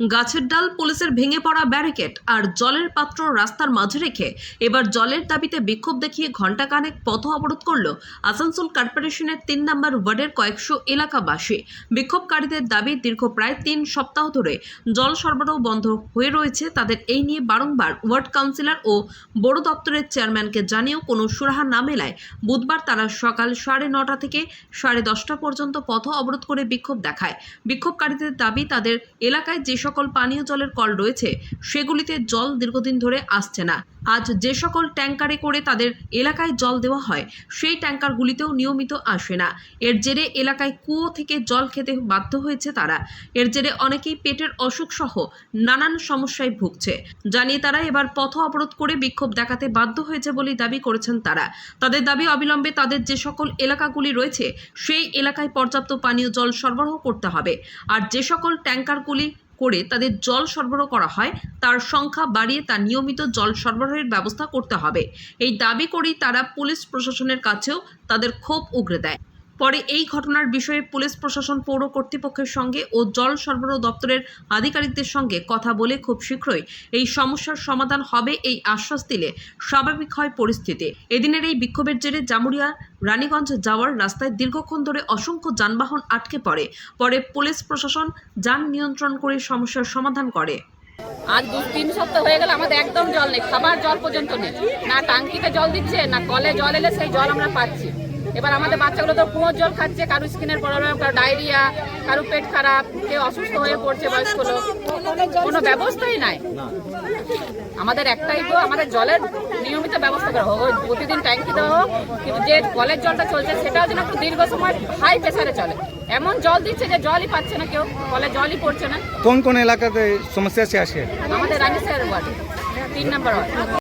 গাছের ডাল পুলিশের ভেঙে পড়া ব্যারিকেড আর জলের পাত্র রাস্তার মাঝে রেখে এবার জলের দাবিতে বিক্ষোভ দেখিয়ে ঘণ্টাখানেক পথ অবরোধ করল আসানসোল কর্পোরেশনের তিন নম্বর ওয়ার্ডের কয়েকশো এলাকাবাসী। বিক্ষোভকারীদের দাবি দীর্ঘ প্রায় তিন সপ্তাহ ধরে জল সরবরাহ বন্ধ হয়ে রয়েছে। তাদের এই নিয়ে বারংবার ওয়ার্ড কাউন্সিলর ও বড় দপ্তরের চেয়ারম্যানকে জানিয়েও কোনো সুরাহা না মেলায় বুধবার তারা সকাল সাড়ে নটা থেকে সাড়ে দশটা পর্যন্ত পথ অবরোধ করে বিক্ষোভ দেখায়। বিক্ষোভকারীদের দাবি তাদের এলাকায় যে সকল পানীয় জলের কল রয়েছে, সেগুলিতে জল দীর্ঘদিন ধরে আসছে না। আজ যে সকল ট্যাঙ্কারে করে তাদের এলাকায় জল দেওয়া হয়, সেই ট্যাঙ্কারগুলিতেও নিয়মিত আসে না। এর জেরে এলাকায় কুয়ো থেকে জল খেতে বাধ্য হয়েছে তারা। এর জেরে অনেকেই পেটের অসুখ সহ নানান সমস্যায় ভুগছে। জানিয়ে তারা এবার পথ অবরোধ করে বিক্ষোভ দেখাতে বাধ্য হয়েছে বলে দাবি করেছেন তারা। তাদের দাবি অবিলম্বে তাদের যে সকল এলাকাগুলি রয়েছে, সেই এলাকায় পর্যাপ্ত পানীয় জল সরবরাহ করতে হবে। আর যে সকল ট্যাঙ্কারগুলি করে তাদের জল সরবরাহ করা হয়, তার সংখ্যা বাড়িয়ে তার নিয়মিত জল সরবরাহের ব্যবস্থা করতে হবে। এই দাবি করেই তারা পুলিশ প্রশাসনের কাছেও তাদের ক্ষোভ উগরে দেয়। পরে এই ঘটনার বিষয়ে পুলিশ প্রশাসন, পৌর কর্তৃপক্ষের সঙ্গে ও জল সরবরাহ দপ্তরের আধিকারিকদের সঙ্গে কথা বলে খুব শীঘ্রই এই সমস্যার সমাধান হবে এই আশ্বাস দিলে স্বাভাবিক হয় পরিস্থিতি। এদিনের এই বিক্ষোভের জেরে জামুরিয়া, রানীগঞ্জ যাওয়ার রাস্তায় দীর্ঘক্ষণ ধরে অসংখ্য যানবাহন আটকে পড়ে। পরে পুলিশ প্রশাসন যান নিয়ন্ত্রণ করে সমস্যার সমাধান করে। আজ দু, তিন সপ্তাহ হয়ে গেল, আমাদের একদম জল নেই, খাবার জল পর্যন্ত নেই। না টাঙ্কিতে জল দিচ্ছে, না কলে জল এলে সেই জল আমরা পাচ্ছি। এবার আমাদের বাচ্চাগুলো তো কুয়োর জল খাচ্ছে কারও স্কিনের প্রবলেম কারও ডায়রিয়া কারও পেট খারাপ কেউ অসুস্থ হয়ে পড়ছে বয়স্ক লোক। কোনো ব্যবস্থাই নাই। আমাদের একটাই তো আমাদের জলের নিয়মিত ব্যবস্থা করা হোক। প্রতিদিন ট্যাঙ্কি দেওয়া হোক কিন্তু যে কলের জলটা চলছে সেটাও যেন একটু দীর্ঘ সময় হাই প্রেসারে চলে। এমন জল দিচ্ছে যে জলই পাচ্ছে না কেউ কলে জলই পড়ছে না। কোন কোন এলাকাতে সমস্যা আছে? আসে আমাদের রানী স্যার ওয়ার্ডে তিন নম্বর ওয়ার্ড।